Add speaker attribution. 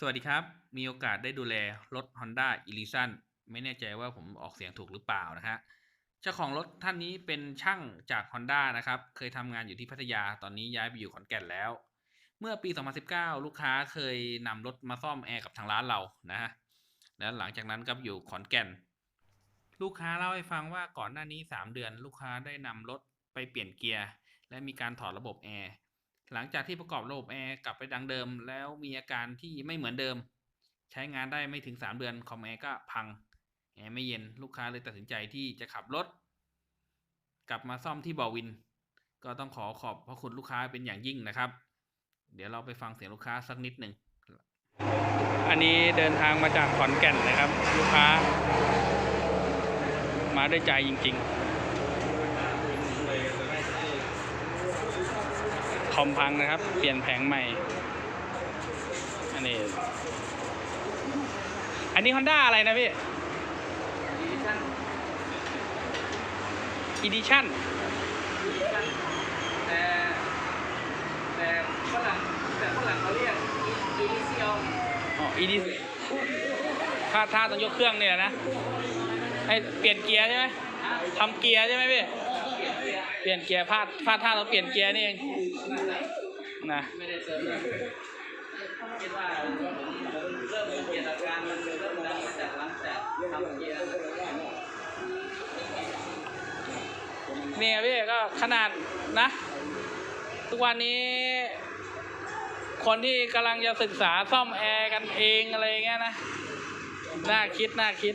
Speaker 1: สวัสดีครับ มีโอกาสได้ดูแลรถ Honda e l i s o n ไม่แน่ใจว่าผมออกเสียงถูกหรือเปล่านะฮะเจ้าของรถท่านนี้เป็นช่างจาก Honda นะครับ เคยทำงานอยู่ที่พัทยาตอนนี้ย้ายไปอยู่ขอนแก่นแล้ว เมื่อปี 2019 ลูกค้าเคยนำรถมาซ่อมแอร์กับทางร้านเรานะฮะแล้วหลังจากนั้นก็อยู่ขอนแก่น ลูกค้าเล่าให้ฟังว่าก่อนหน้านี้ 3 เดือน ลูกค้าได้นำรถไปเปลี่ยนเกียร์และมีการถอดระบบแอร์ หลังจากที่ประกอบระบบแอร์กลับไปดังเดิม แล้วมีอาการที่ไม่เหมือนเดิม ใช้งานได้ไม่ถึง 3 เดือนคอมแอร์ก็พังแอร์ไม่เย็นลูกค้าเลยตัดสินใจที่จะขับรถ กลับมาซ่อมที่บอวิน ก็ต้องขอขอบพระคุณลูกค้าเป็นอย่างยิ่งนะครับ เดี๋ยวเราไปฟังเสียงลูกค้าสักนิดหนึ่งอันนี้เดินทางมาจากขอนแก่นนะครับ ลูกค้า มาด้วยใจจริง ๆ ค อมพังนะครับ เปลี่ยนแผงใหม่ อันนี้ อันนี้ Honda อะไรนะพี่ Edition
Speaker 2: แต่แต่ฝรั่งแต่ฝรั่งเขาเรียกอีลิเซียล
Speaker 1: อ๋อ Edition ถ้าถ้าต้องยกเครื่องเนี่ยนะ ให้เปลี่ยนเกียร์ใช่ไหมทำเกียร์ใช่ไหมพี่ เปลี่ยนเกียร์พลาดพลาดท่าต้องเปลี่ยนเกียร์นี่เองนะ
Speaker 2: ไม่ได้เสริมคิดว่าเริ่มสังเกตอาการมันเริ่มดังมาจากหลังจากทำเกียร์
Speaker 1: นี่พี่ก็ขนาดนะ ทุกวันนี้คนที่กำลังจะศึกษาซ่อมแอร์กันเองอะไรเงี้ยนะ น่าคิด น่าคิด